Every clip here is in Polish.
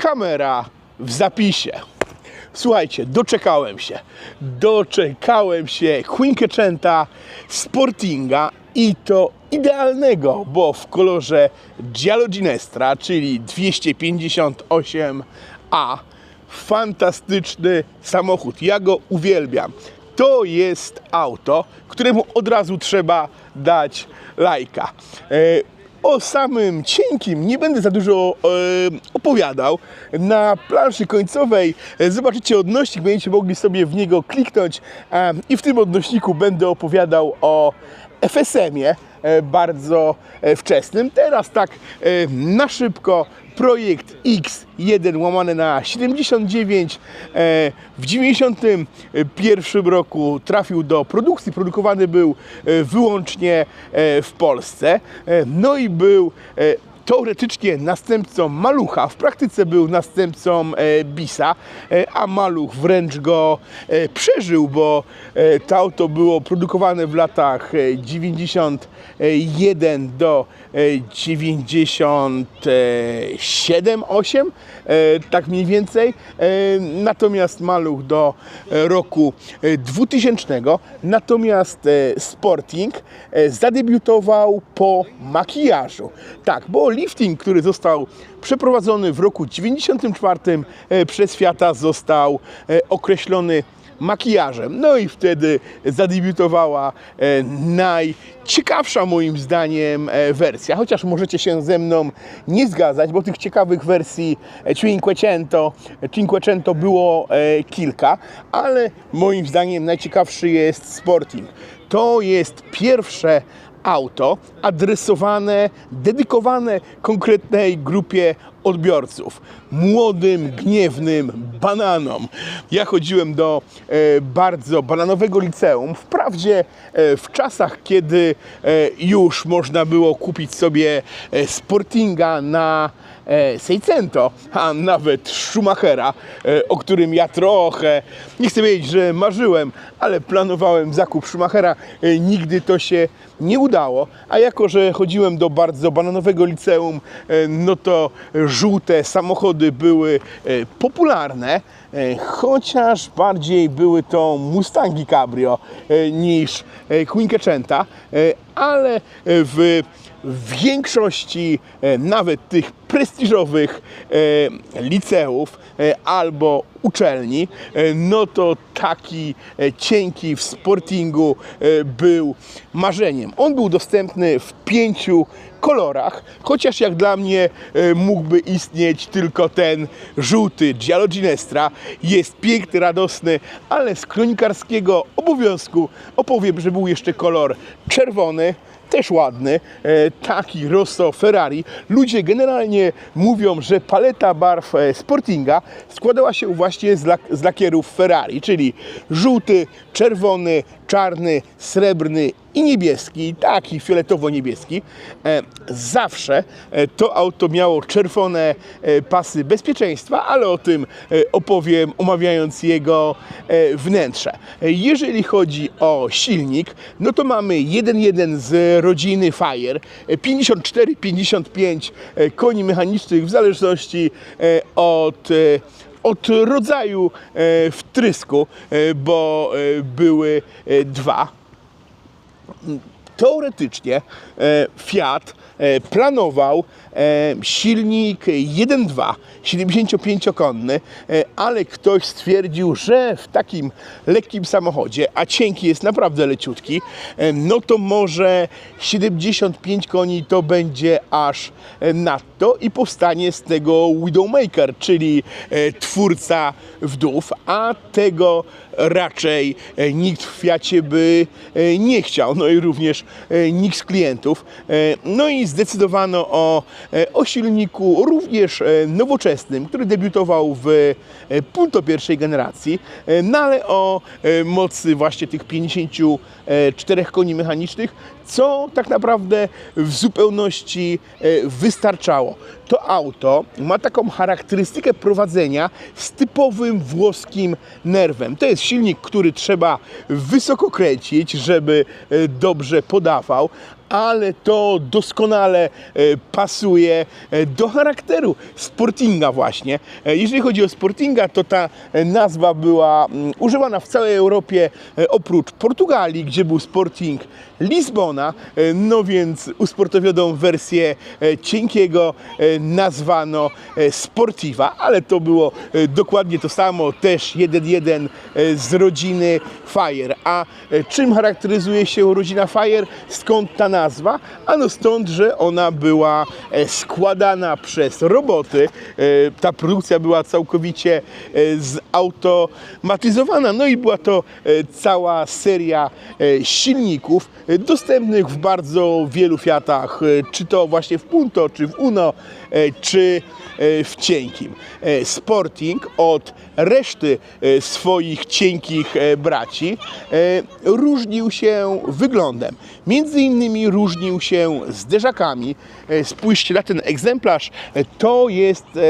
kamera w zapisie. Słuchajcie, doczekałem się. Doczekałem się Quinquecenta Sportinga i to idealnego, bo w kolorze Giallo Ginestra, czyli 258A. Fantastyczny samochód. Ja go uwielbiam. To jest auto, któremu od razu trzeba dać lajka. E, o samym cienkim nie będę za dużo e, opowiadał. Na planszy końcowej e, zobaczycie odnośnik, będziecie mogli sobie w niego kliknąć e, i w tym odnośniku będę opowiadał o FSM-ie e, bardzo e, wczesnym. Teraz tak e, na szybko projekt X1 łamane na 79 e, w 91 roku trafił do produkcji. Produkowany był e, wyłącznie e, w Polsce. No i był teoretycznie następcą Malucha, w praktyce był następcą e, Bisa, e, a Maluch wręcz go e, przeżył, bo to auto było produkowane w latach e, 91 do e, 97, 8, e, tak mniej więcej. Natomiast Maluch do roku e, 2000, natomiast Sporting zadebiutował po makijażu. Tak, bo lifting, który został przeprowadzony w roku 94 e, przez Fiata został e, określony makijażem. No i wtedy zadebiutowała e, najciekawsza moim zdaniem wersja, chociaż możecie się ze mną nie zgadzać, bo tych ciekawych wersji Cinquecento, Cinquecento było kilka, ale moim zdaniem najciekawszy jest Sporting. To jest pierwsze auto adresowane, dedykowane konkretnej grupie odbiorców. Młodym, gniewnym bananom. Ja chodziłem do e, bardzo bananowego liceum. Wprawdzie e, w czasach, kiedy e, już można było kupić sobie e, Sportinga na Seicento, a nawet Schumachera, e, o którym ja trochę, nie chcę powiedzieć, że marzyłem, ale planowałem zakup Schumachera. E, Nigdy to się nie udało, a jako, że chodziłem do bardzo bananowego liceum, e, no to żółte samochody były e, popularne, e, chociaż bardziej były to Mustangi Cabrio e, niż e, Quinquecenta, e, ale w w większości e, nawet tych prestiżowych e, liceów e, albo uczelni, no to taki cienki w sportingu był marzeniem. On był dostępny w pięciu kolorach, chociaż jak dla mnie mógłby istnieć tylko ten żółty Giallo Ginestra. Jest piękny, radosny, ale z kronikarskiego obowiązku opowiem, że był jeszcze kolor czerwony, też ładny, e, taki Rosso Ferrari. Ludzie generalnie mówią, że paleta barw e, Sportinga składała się właśnie z, lak- z lakierów Ferrari, czyli żółty, czerwony, czarny, srebrny i niebieski, taki fioletowo-niebieski. E, Zawsze e, to auto miało czerwone e, pasy bezpieczeństwa, ale o tym opowiem omawiając jego wnętrze. Jeżeli chodzi o silnik, no to mamy 1.1 z rodziny Fire, e, 54-55 e, koni mechanicznych w zależności od od rodzaju e, wtrysku, e, bo e, były dwa. Teoretycznie Fiat planował silnik 1.2 75-konny, e, ale ktoś stwierdził, że w takim lekkim samochodzie, a cienki jest naprawdę leciutki, e, no to może 75 koni to będzie aż e, nadto i powstanie z tego Widowmaker, czyli e, twórca wdów, a tego raczej e, nikt w Fiacie by e, nie chciał, no i również e, nikt z klientów. E, No i zdecydowano o, e, o silniku również e, nowoczesnym, który debiutował w e, Punto pierwszej generacji, e, no ale o e, mocy właśnie tych 54 koni mechanicznych, co tak naprawdę w zupełności e, wystarczało. To auto ma taką charakterystykę prowadzenia z typowym włoskim nerwem. To jest silnik, który trzeba wysoko kręcić, żeby e, dobrze podawał, ale to doskonale e, pasuje e, do charakteru Sportinga właśnie. E, Jeżeli chodzi o Sportinga, to ta nazwa była mm, używana w całej Europie oprócz Portugalii, gdzie był Sporting Lizbona, no więc usportowioną wersję cienkiego nazwano Sportiva, ale to było dokładnie to samo, też 1-1 e, z rodziny Fire. A czym charakteryzuje się rodzina Fire? Skąd ta nazwa? Ano stąd, że ona była e, składana przez roboty. E, Ta produkcja była całkowicie e, zautomatyzowana. No i była to cała seria silników dostępnych w bardzo wielu Fiatach, czy to właśnie w Punto, czy w Uno, czy e, w cienkim. E, Sporting od reszty e, swoich cienkich e, braci e, różnił się wyglądem. Między innymi różnił się zderzakami. E, Spójrzcie na ten egzemplarz. E, To jest e,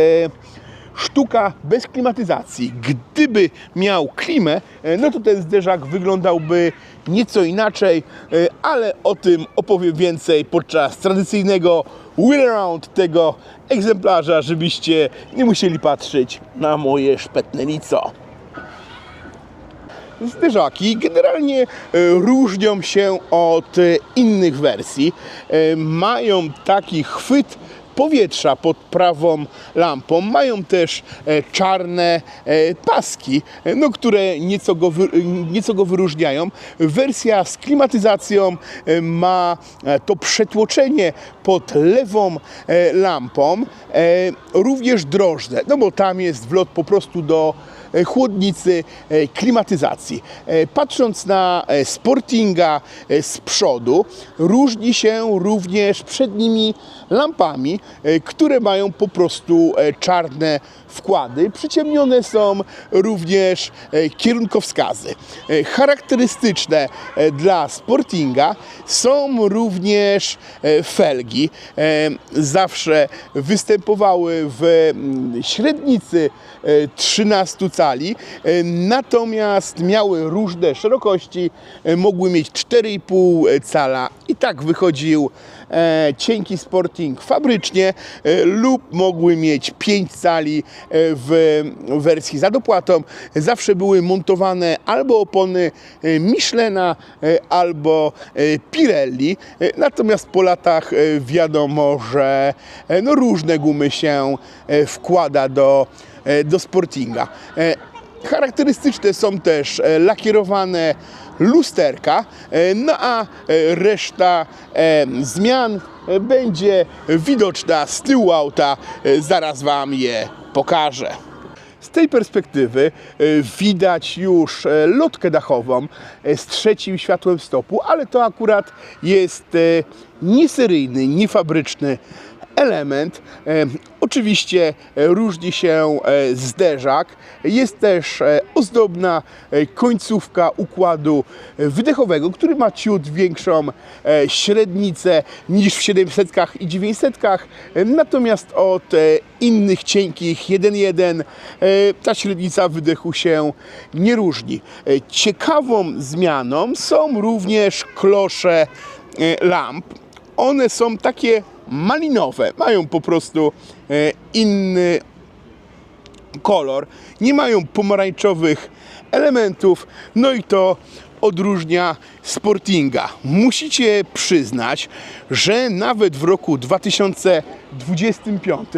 sztuka bez klimatyzacji. Gdyby miał klimę, e, no to ten zderzak wyglądałby nieco inaczej, e, ale o tym opowiem więcej podczas tradycyjnego wheel around tego egzemplarza, żebyście nie musieli patrzeć na moje szpetne lico. Zderzaki generalnie e, różnią się od innych wersji. Mają taki chwyt powietrza pod prawą lampą. Mają też e, czarne e, paski, e, no, które nieco go, nieco go wyróżniają. Wersja z klimatyzacją ma to przetłoczenie pod lewą lampą, również drożdże, no bo tam jest wlot po prostu do chłodnicy, e, klimatyzacji. E, Patrząc na e, Sportinga e, z przodu, różni się również przednimi lampami, e, które mają po prostu e, czarne wkłady. Przyciemnione są również e, kierunkowskazy. E, Charakterystyczne e, dla Sportinga są również felgi. Zawsze występowały w mm, średnicy e, 13 cali, natomiast miały różne szerokości, mogły mieć 4,5 cala i tak wychodził cienki Sporting fabrycznie e, lub mogły mieć 5 cali e, w wersji za dopłatą. Zawsze były montowane albo opony e, Michelena, e, albo e, Pirelli. E, Natomiast po latach e, wiadomo, że e, no, różne gumy się e, wkłada do, e, do Sportinga. E, Charakterystyczne są też e, lakierowane lusterka, e, no a e, reszta e, zmian będzie widoczna z tyłu auta. Zaraz Wam je pokażę. Z tej perspektywy widać już lotkę dachową z trzecim światłem stopu, ale to akurat jest nieseryjny, niefabryczny element. E, Oczywiście e, różni się e, zderzak. Jest też ozdobna końcówka układu wydechowego, który ma ciut większą średnicę niż w 700 i 900. E, Natomiast od innych cienkich 1.1 e, ta średnica wydechu się nie różni. Ciekawą zmianą są również klosze lamp one są takie malinowe, mają po prostu e, inny kolor, nie mają pomarańczowych elementów, no i to odróżnia Sportinga. Musicie przyznać, że nawet w roku 2025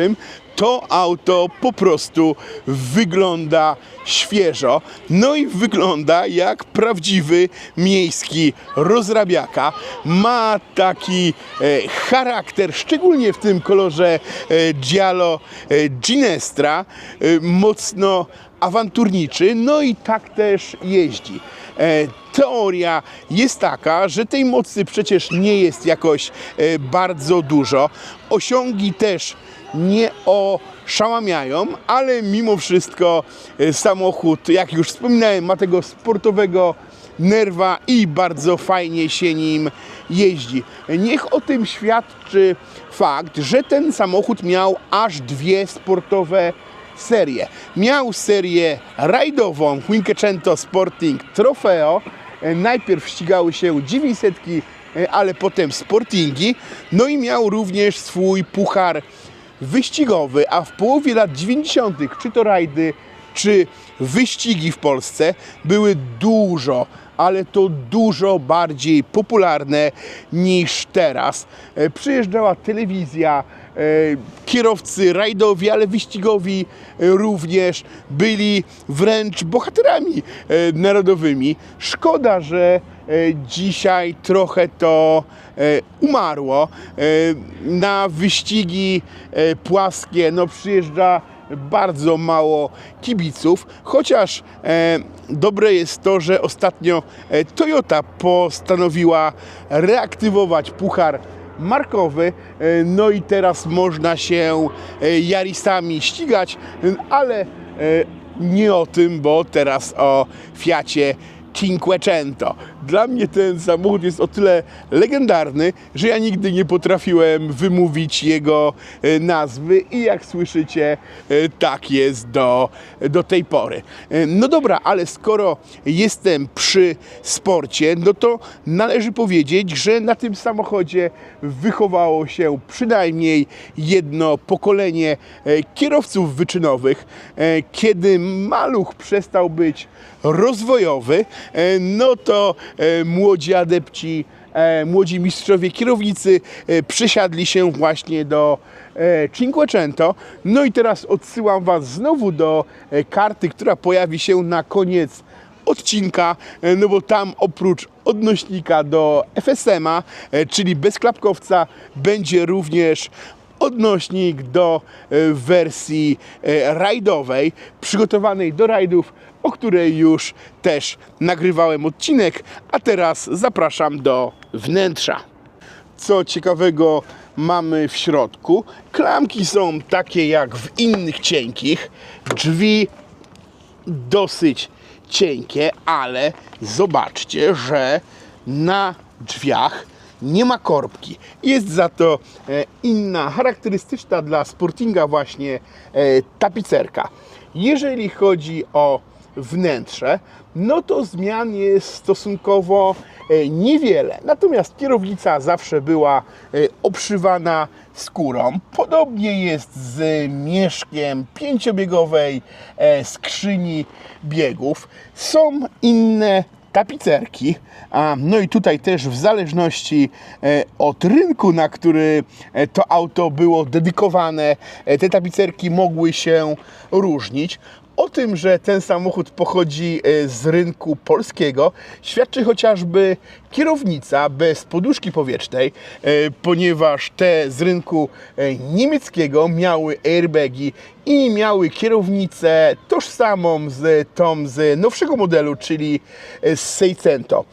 to auto po prostu wygląda świeżo, no i wygląda jak prawdziwy miejski rozrabiaka. Ma taki e, charakter, szczególnie w tym kolorze e, Giallo e, Ginestra, e, mocno awanturniczy, no i tak też jeździ. E, Teoria jest taka, że tej mocy przecież nie jest jakoś e, bardzo dużo. Osiągi też nie oszałamiają, ale mimo wszystko e, samochód, jak już wspominałem, ma tego sportowego nerwa i bardzo fajnie się nim jeździ. Niech o tym świadczy fakt, że ten samochód miał aż dwie sportowe serie. Miał serię rajdową Quinquecento Sporting Trofeo. E, Najpierw ścigały się 900 e, ale potem Sportingi. No i miał również swój puchar wyścigowy, a w połowie lat 90., czy to rajdy, czy wyścigi w Polsce były dużo, ale to dużo bardziej popularne niż teraz. E, Przyjeżdżała telewizja, e, kierowcy rajdowi, ale wyścigowi e, również byli wręcz bohaterami narodowymi. Szkoda, że dzisiaj trochę to umarło. E, Na wyścigi e, płaskie no, przyjeżdża bardzo mało kibiców, chociaż e, dobre jest to, że ostatnio e, Toyota postanowiła reaktywować puchar markowy, e, no i teraz można się e, Yarisami ścigać, e, ale e, nie o tym, bo teraz o Fiacie Cinquecento. Dla mnie ten samochód jest o tyle legendarny, że ja nigdy nie potrafiłem wymówić jego e, nazwy i jak słyszycie, e, tak jest do, do tej pory. E, No dobra, ale skoro jestem przy sporcie, no to należy powiedzieć, że na tym samochodzie wychowało się przynajmniej jedno pokolenie kierowców wyczynowych. Kiedy maluch przestał być rozwojowy, no to młodzi adepci, e, młodzi mistrzowie kierownicy e, przesiadli się właśnie do e, Cinquecento. No i teraz odsyłam Was znowu do e, karty, która pojawi się na koniec odcinka, e, no bo tam oprócz odnośnika do FSM-a, e, czyli bezklapkowca, będzie również odnośnik do e, wersji e, rajdowej, przygotowanej do rajdów, o której już też nagrywałem odcinek, a teraz zapraszam do wnętrza. Co ciekawego mamy w środku? Klamki są takie jak w innych cienkich, drzwi dosyć cienkie, ale zobaczcie, że na drzwiach nie ma korbki. Jest za to e, inna, charakterystyczna dla Sportinga właśnie e, tapicerka. Jeżeli chodzi o wnętrze, no to zmian jest stosunkowo e, niewiele. Natomiast kierownica zawsze była obszywana skórą. Podobnie jest z mieszkiem pięciobiegowej skrzyni biegów. Są inne tapicerki. A, no i tutaj też w zależności e, od rynku, na który e, to auto było dedykowane, e, te tapicerki mogły się różnić. O tym, że ten samochód pochodzi e, z rynku polskiego, świadczy chociażby kierownica bez poduszki powietrznej, e, ponieważ te z rynku e, niemieckiego miały airbagi i miały kierownicę tożsamą z tą z nowszego modelu, czyli z Seicento.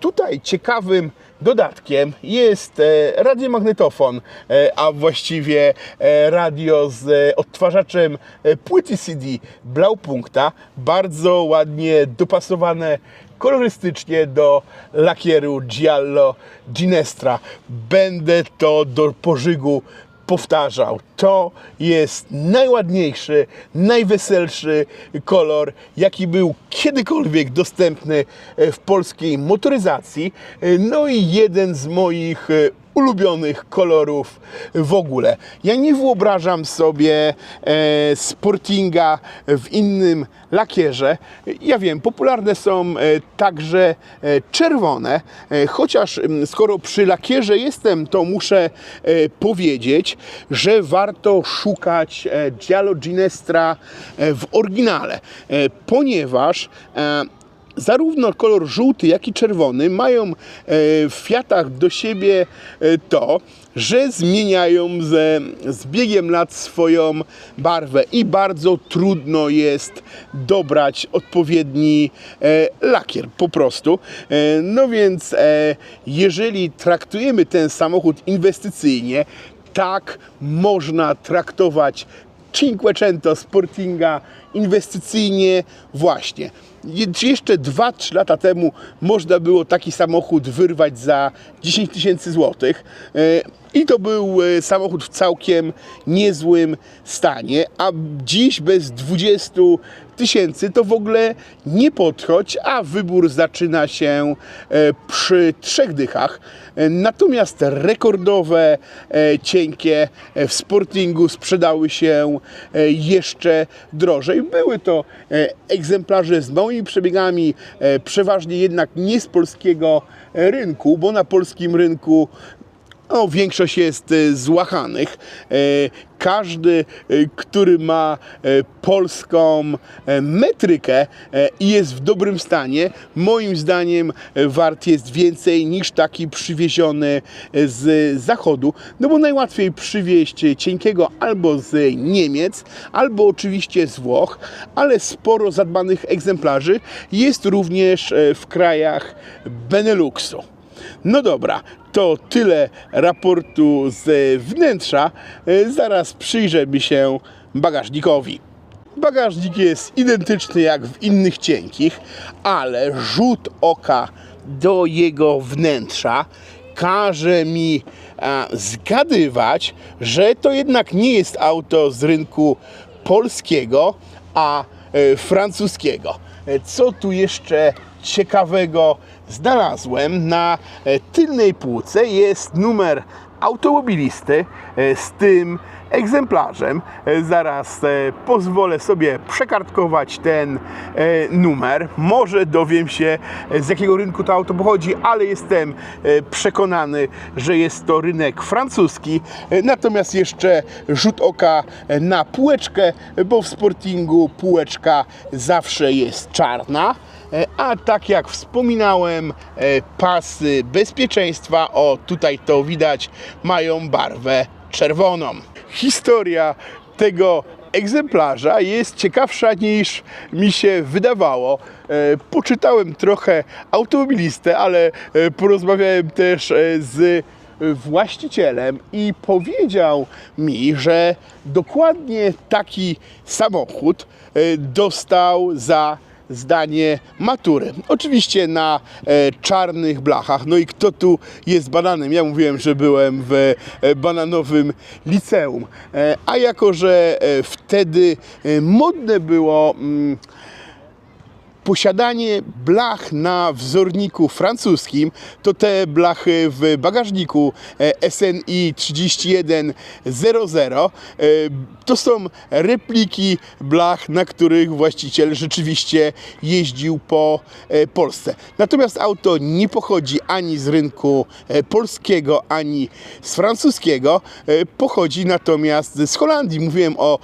Tutaj ciekawym dodatkiem jest e, radiomagnetofon, e, a właściwie e, radio z odtwarzaczem płyty CD Blaupunkta, bardzo ładnie dopasowane kolorystycznie do lakieru Giallo Ginestra. Będę to do pożygu powtarzał. To jest najładniejszy, najweselszy kolor, jaki był kiedykolwiek dostępny e, w polskiej motoryzacji. E, No i jeden z moich e, ulubionych kolorów w ogóle. Ja nie wyobrażam sobie e, Sportinga w innym lakierze. Ja wiem, popularne są e, także e, czerwone, e, chociaż skoro przy lakierze jestem, to muszę powiedzieć, że warto szukać Giallo Ginestra w oryginale, ponieważ zarówno kolor żółty, jak i czerwony mają e, w Fiatach do siebie e, to, że zmieniają ze, z biegiem lat swoją barwę i bardzo trudno jest dobrać odpowiedni e, lakier po prostu. E, no więc e, jeżeli traktujemy ten samochód inwestycyjnie, tak można traktować Cinquecento Sportinga inwestycyjnie właśnie. je- jeszcze 2-3 lata temu można było taki samochód wyrwać za 10 tysięcy złotych. E, I to był e, samochód w całkiem niezłym stanie, a dziś bez 20 tysięcy to w ogóle nie podchodź, a wybór zaczyna się e, przy trzech dychach. E, Natomiast rekordowe, e, cienkie w Sportingu sprzedały się jeszcze drożej. Były to egzemplarze z małymi przebiegami, przeważnie jednak nie z polskiego rynku, bo na polskim rynku no, większość jest e, złachanych. E, Każdy, e, który ma polską metrykę i jest w dobrym stanie, moim zdaniem wart jest więcej niż taki przywieziony z zachodu. No bo najłatwiej przywieźć cienkiego albo z Niemiec, albo oczywiście z Włoch, ale sporo zadbanych egzemplarzy jest również w krajach Beneluxu. No dobra, to tyle raportu z wnętrza. E, Zaraz przyjrzymy się bagażnikowi. Bagażnik jest identyczny jak w innych cienkich, ale rzut oka do jego wnętrza każe mi a, zgadywać, że to jednak nie jest auto z rynku polskiego, a e, francuskiego. E, Co tu jeszcze ciekawego znalazłem? Na e, tylnej półce jest numer automobilisty e, z tym egzemplarzem. E, Zaraz pozwolę sobie przekartkować ten numer. Może dowiem się z jakiego rynku to auto pochodzi, ale jestem przekonany, że jest to rynek francuski. Natomiast jeszcze rzut oka na półeczkę, bo w Sportingu półeczka zawsze jest czarna. E, A tak jak wspominałem, e, pasy bezpieczeństwa, o tutaj to widać, mają barwę czerwoną. Historia tego egzemplarza jest ciekawsza niż mi się wydawało. E, Poczytałem trochę automobilistę, ale porozmawiałem też z właścicielem i powiedział mi, że dokładnie taki samochód dostał za zdanie matury. Oczywiście na e, czarnych blachach. No i kto tu jest bananem? Ja mówiłem, że byłem w e, bananowym liceum. E, a jako, że e, wtedy e, modne było. Mm, posiadanie blach na wzorniku francuskim, to te blachy w bagażniku e, SNI 3100 e, to są repliki blach, na których właściciel rzeczywiście jeździł po e, Polsce. Natomiast auto nie pochodzi ani z rynku polskiego, ani z francuskiego. Pochodzi natomiast z Holandii. Mówiłem o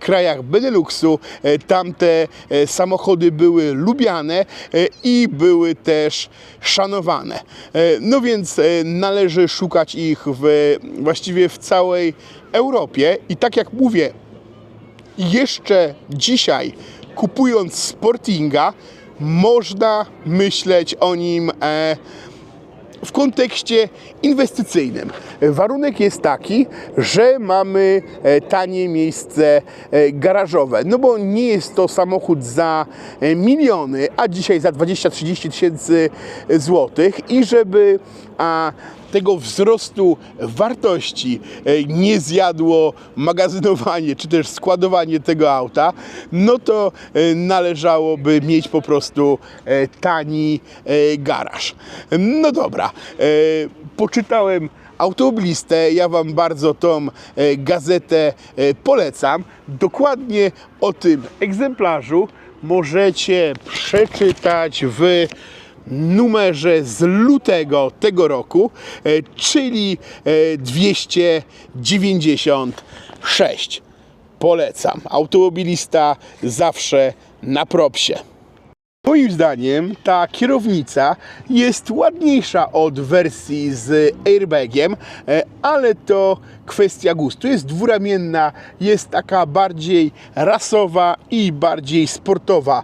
krajach Beneluxu. Tamte samochody były lubiane e, i były też szanowane. E, No więc e, należy szukać ich w, właściwie w całej Europie i tak jak mówię, jeszcze dzisiaj kupując Sportinga można myśleć o nim w kontekście inwestycyjnym. Warunek jest taki, że mamy e, tanie miejsce e, garażowe, no bo nie jest to samochód za e, miliony, a dzisiaj za 20-30 tysięcy złotych i żeby a, tego wzrostu wartości nie zjadło magazynowanie czy też składowanie tego auta, no to e, należałoby mieć po prostu e, tani e, garaż. No dobra, poczytałem automobilistę, ja Wam bardzo tą gazetę polecam. Dokładnie o tym egzemplarzu możecie przeczytać w numerze z lutego tego roku, e, czyli e, 296. Polecam. Automobilista zawsze na propsie. Moim zdaniem ta kierownica jest ładniejsza od wersji z airbagiem, e, ale to kwestia gustu. Jest dwuramienna, jest taka bardziej rasowa i bardziej sportowa.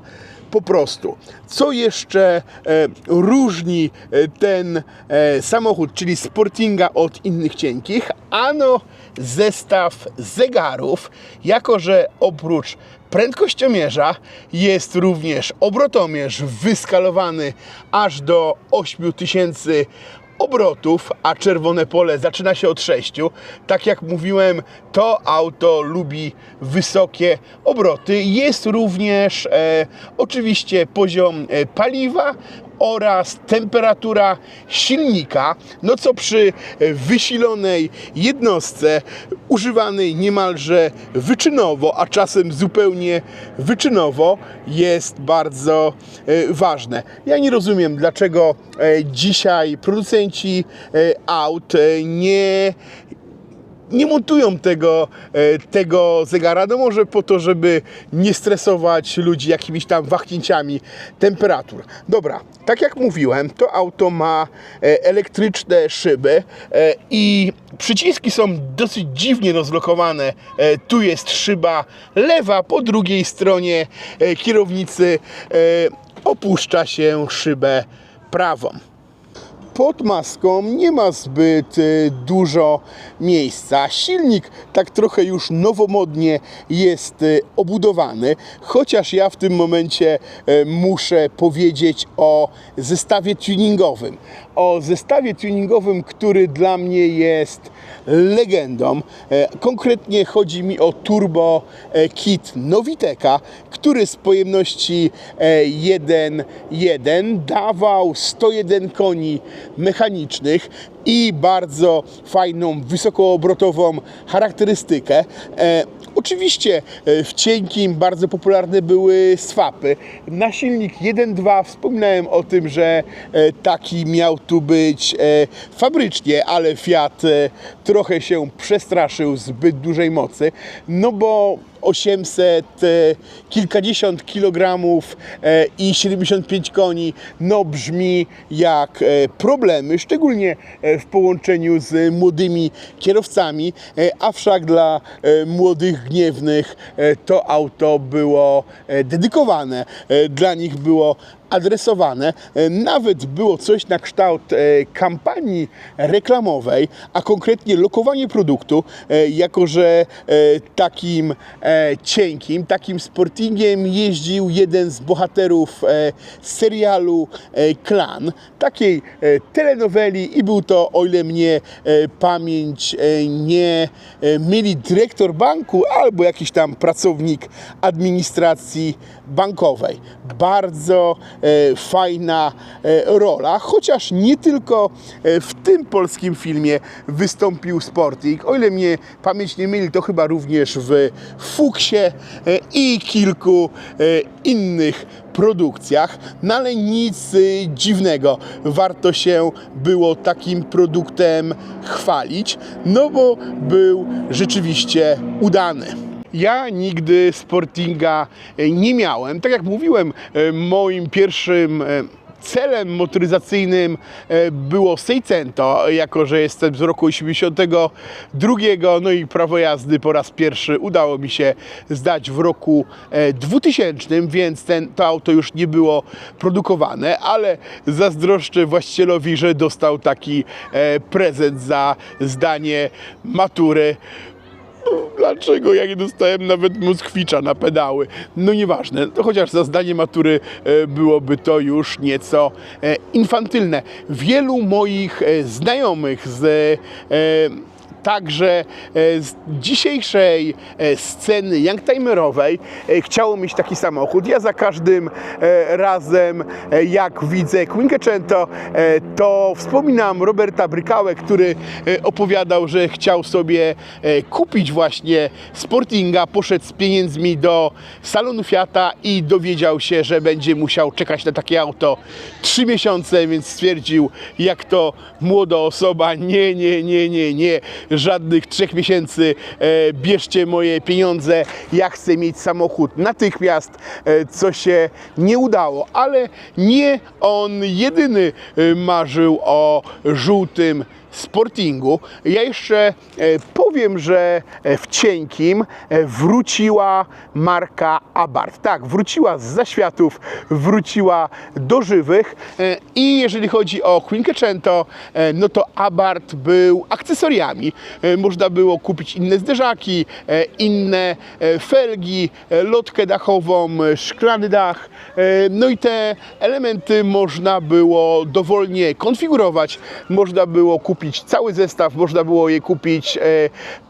Po prostu. Co jeszcze e, różni e, ten e, samochód, czyli Sportinga od innych cienkich? Ano zestaw zegarów, jako że oprócz prędkościomierza jest również obrotomierz wyskalowany aż do 8000 obrotów, a czerwone pole zaczyna się od 6. Tak jak mówiłem, to auto lubi wysokie obroty. Jest również e, oczywiście poziom e, paliwa oraz temperatura silnika, no co przy wysilonej jednostce używanej niemalże wyczynowo, a czasem zupełnie wyczynowo jest bardzo e, ważne. Ja nie rozumiem, dlaczego e, dzisiaj producenci e, aut nie nie montują tego, e, tego zegara, no może po to, żeby nie stresować ludzi jakimiś tam wahnięciami temperatur. Dobra, tak jak mówiłem, to auto ma e, elektryczne szyby e, i przyciski są dosyć dziwnie rozlokowane. Tu jest szyba lewa, po drugiej stronie kierownicy opuszcza się szybę prawą pod maską nie ma zbyt e, dużo miejsca. Silnik tak trochę już nowomodnie jest e, obudowany, chociaż ja w tym momencie e, muszę powiedzieć o zestawie tuningowym. O zestawie tuningowym, który dla mnie jest legendą. Konkretnie chodzi mi o Turbo Kit Noviteka, który z pojemności e, 1.1 dawał 101 koni mechanicznych i bardzo fajną, wysokoobrotową charakterystykę. E, Oczywiście e, w cienkim bardzo popularne były swapy. Na silnik 1.2 wspominałem o tym, że e, taki miał tu być e, fabrycznie, ale Fiat trochę się przestraszył zbyt dużej mocy, no bo 800 e, kilkadziesiąt kilogramów e, i 75 koni, no brzmi jak e, problemy, szczególnie w połączeniu z młodymi kierowcami, a wszak dla młodych gniewnych to auto było dedykowane, dla nich było adresowane. E, Nawet było coś na kształt e, kampanii reklamowej, a konkretnie lokowanie produktu, e, jako że takim cienkim, takim sportingiem jeździł jeden z bohaterów serialu Klan, takiej telenoweli i był to, o ile mnie pamięć nie myli, dyrektor banku albo jakiś tam pracownik administracji bankowej. Bardzo e, fajna e, rola, chociaż nie tylko e, w tym polskim filmie wystąpił Sporting. O ile mnie pamięć nie myli, to chyba również w Fuksie i kilku innych produkcjach, no ale nic y, dziwnego. Warto się było takim produktem chwalić, no bo był rzeczywiście udany. Ja nigdy Sportinga e, nie miałem. Tak jak mówiłem, e, moim pierwszym e, celem motoryzacyjnym było Seicento, jako że jestem z roku 82, no i prawo jazdy po raz pierwszy udało mi się zdać w roku e, 2000, więc ten, to auto już nie było produkowane, ale zazdroszczę właścicielowi, że dostał taki prezent za zdanie matury. Dlaczego ja nie dostałem nawet Moskwicza na pedały? No nieważne, to chociaż za zdanie matury e, byłoby to już nieco e, infantylne. Wielu moich e, znajomych z także e, z dzisiejszej e, sceny youngtimerowej e, chciało mieć taki samochód. Ja za każdym razem, jak widzę Quinquecento, to wspominam Roberta Brykałę, który opowiadał, że chciał sobie kupić właśnie Sportinga, poszedł z pieniędzmi do salonu Fiata i dowiedział się, że będzie musiał czekać na takie auto 3 miesiące, więc stwierdził, jak to młoda osoba, nie, nie, nie, nie, nie, żadnych trzech miesięcy, e, bierzcie moje pieniądze, ja chcę mieć samochód natychmiast, e, co się nie udało, ale nie on jedyny e, marzył o żółtym Sportingu. Ja jeszcze e, powiem, że e, w cienkim e, wróciła marka Abarth. Tak, wróciła z zaświatów, wróciła do żywych i jeżeli chodzi o Quinquecento, no to Abarth był akcesoriami. Można było kupić inne zderzaki, inne felgi, lotkę dachową, szklany dach. No i te elementy można było dowolnie konfigurować. Można było kupić cały zestaw, można było je kupić e,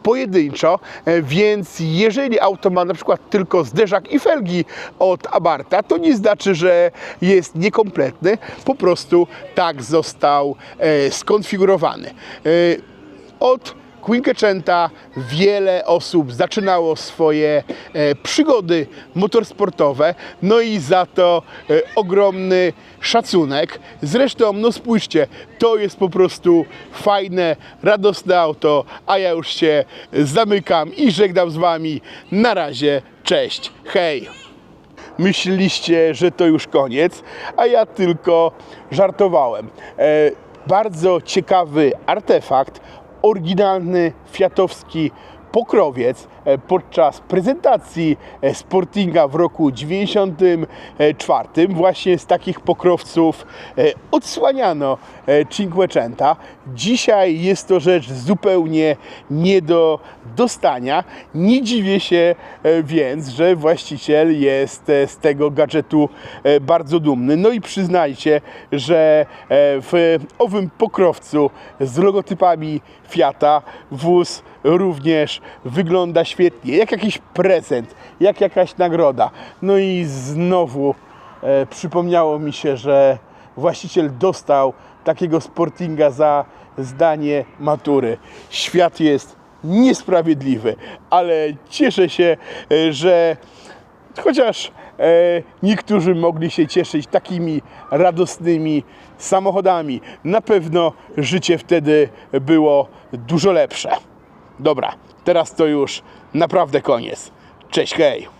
pojedynczo, e, więc jeżeli auto ma na przykład tylko zderzak i felgi od Abarta, to nie znaczy, że jest niekompletny, po prostu tak został e, skonfigurowany. Od Quinquecenta wiele osób zaczynało swoje e, przygody motorsportowe, no i za to e, ogromny szacunek. Zresztą, no spójrzcie, to jest po prostu fajne, radosne auto, a ja już się zamykam i żegnam z Wami. Na razie, cześć, hej! myśleliście, że to już koniec, a ja tylko żartowałem. E, bardzo ciekawy artefakt, oryginalny fiatowski pokrowiec e, podczas prezentacji e, Sportinga w roku 94 właśnie z takich pokrowców e, odsłaniano Cinquecenta. Dzisiaj jest to rzecz zupełnie nie do dostania. Nie dziwię się e, więc, że właściciel jest e, z tego gadżetu e, bardzo dumny. No i przyznajcie, że w owym pokrowcu z logotypami Fiata wóz również wygląda świetnie, jak jakiś prezent, jak jakaś nagroda. No i znowu przypomniało mi się, że właściciel dostał takiego sportinga za zdanie matury. Świat jest niesprawiedliwy, ale cieszę się, e, że chociaż e, niektórzy mogli się cieszyć takimi radosnymi samochodami, na pewno życie wtedy było dużo lepsze. Dobra, teraz to już naprawdę koniec. Cześć, hej!